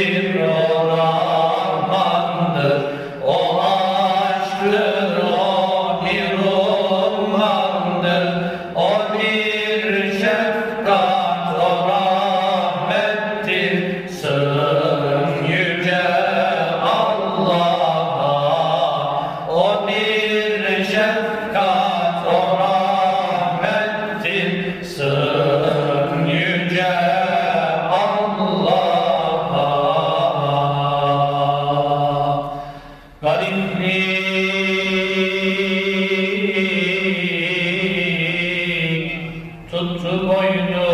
Amen. tuttu boynu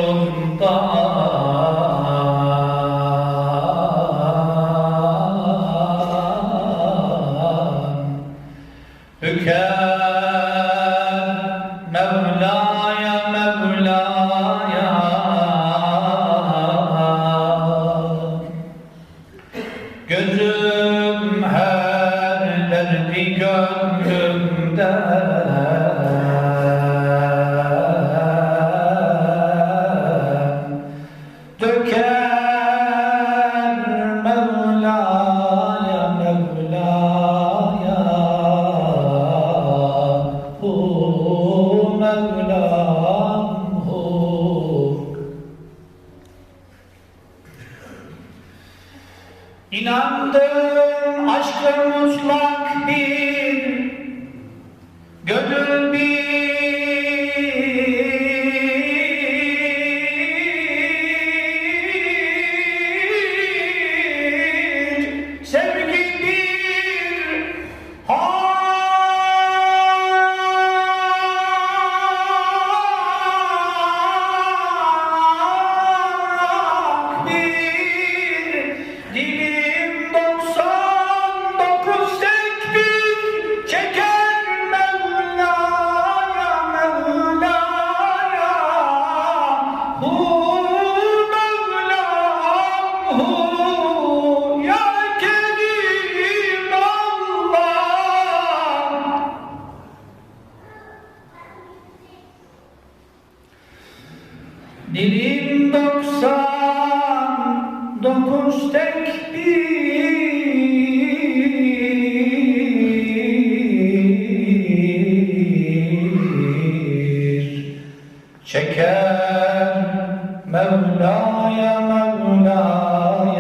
İnandım aşkın mutlak bir gönül Dilim doksan dokuz tek bir. Çeker Mevla'ya Mevla'ya